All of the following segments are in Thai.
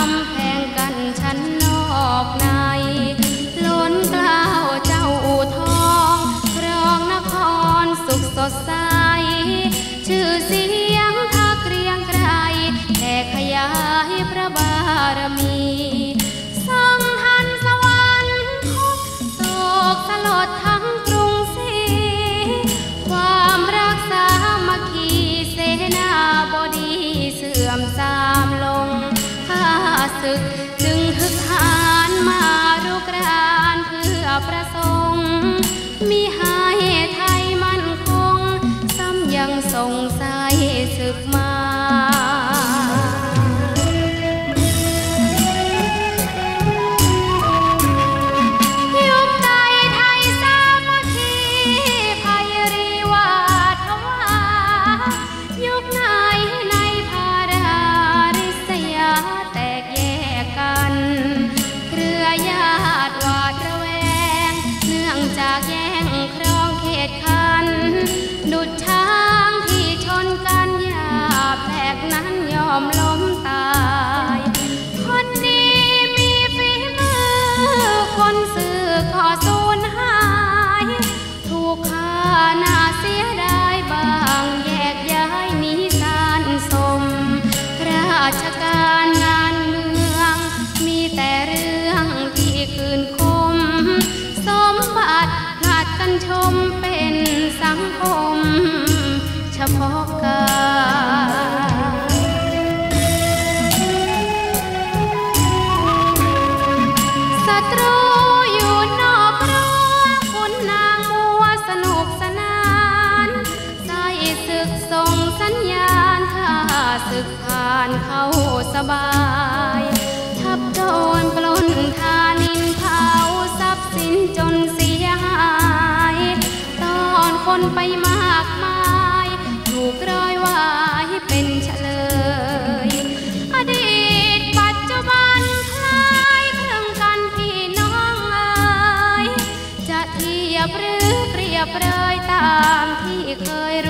some านเข้าสบาย ทับโดนปล้นทานินเผาทรัพย์สินจนเสียหาย ตอนคนไปมากมาย ถูกร้อยไว้เป็นเฉลย อดีตปัจจุบันคล้ายเครื่องกันพี่น้องเอ๋ยจะเทียบหรือเปรียบเลยตามที่เคยรู้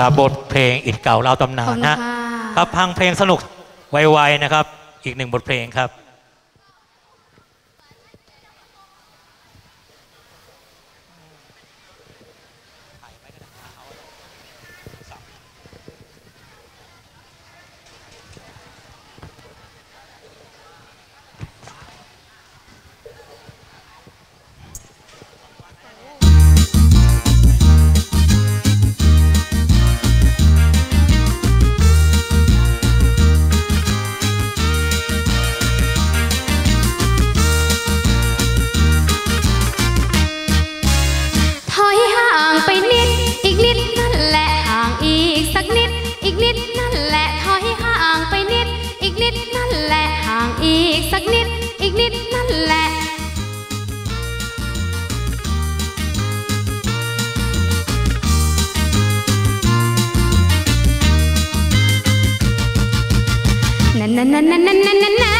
ครับบทเพลงอิดเก่าเล่าตำนานนะครับพังเพลงสนุกไวๆนะครับ อีกหนึ่งบทเพลงครับ อีกสักนิด อีกนิดนั่นแหละนั่นนั่นนั่นนั่นนั่นนั่น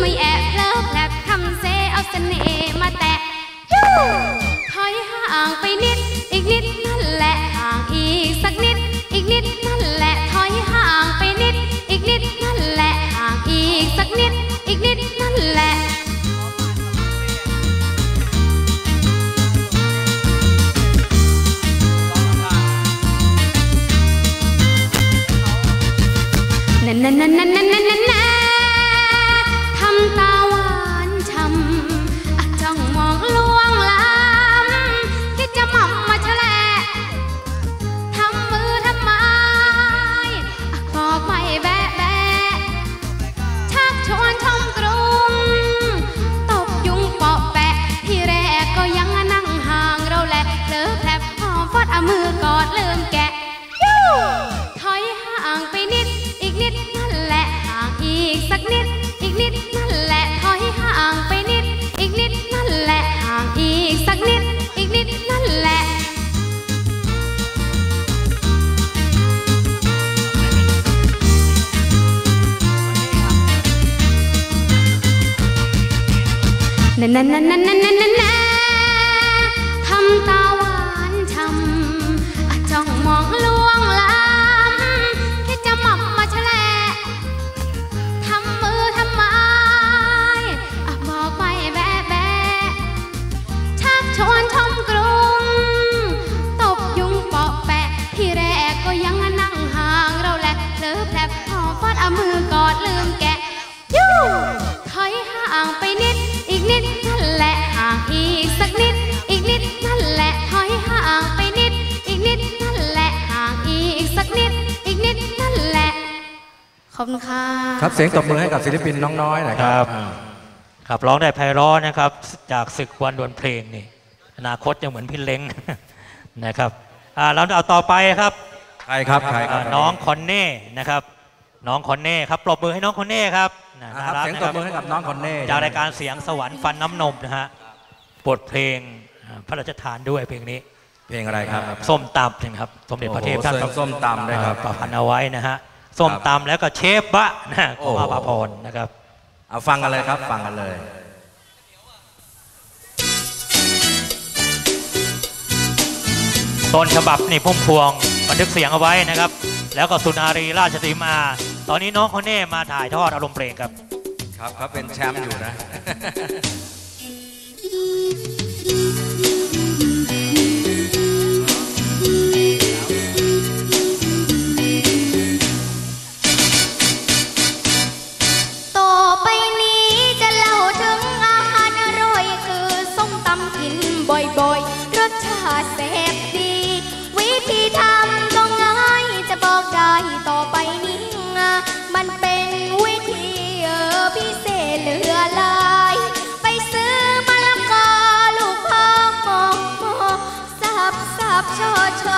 ไม่แอบเลิกแลบทำเซเอาเสน่ห์มาแตะถอยห่างไปนิด อีกนิดนั่นแหละห่างอีกสักนิด อีกนิดนั่นแหละถอยห่างไปนิด อีกนิดนั่นแหละห่างอีกสักนิด อีกนิดนั่นแหละนั่นนั่นนั่น na na na na ขอบคุณค่ะครับเสียงตบมือให้กับศิลปินน้องน้อยหน่อยคครัรับบอ่าครับร้องได้ไพเราะนะครับ จากศึกวันดวลเพลงนี่อนาคตจะเหมือนพี่เล้งนะครับอ่าเราเอาต่อไปครับใครครับใครครัอ่าบน้องคอนเน่นะครับ น้องคอนเน่ครับปรบมือให้น้องคอนเน่ครับนะอ่าน่าครับรักเสียงนะตคบรับมือให้กับน้องคอนเน่จากรายการเสียงสวรรค์ฟันน้ำนมนะฮะบทเพลงอ่าพระราชทานด้วยเพลงนี้เพลงอะไรครับ ส้มตำนะครับ สมเด็จพระเทพโอ้โหท่านเสิร์ฟส้มตำด้วยครับประพันธ์เอาไว้นะฮะ ส้มตำแล้วก็เชฟบะนะฮะโอ้โกโหมาภาพรนะครับ เอาฟังกันเลยครับ ฟังกันเลยต้นฉบับนี่พุ่มพวงบันทึกเสียงเอาไว้นะครับ แล้วก็สุนารีราชสีมา ตอนนี้น้องคนนี้มาถ่ายทอดอารมณ์เพลงครับ ครับเขาเป็นแชมป์อยู่นะ บสับชอชอ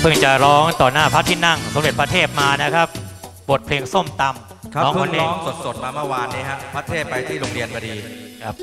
เพิ่งจะร้องต่อหน้าพระที่นั่ง สมเด็จพระเทพมานะครับ บทเพลงส้มตำครับน้องคเพิ่นงนี้ร้องสดๆมาเมื่อวานนี้ฮะพระเทพไปที่โรงเรียนพอดีครับ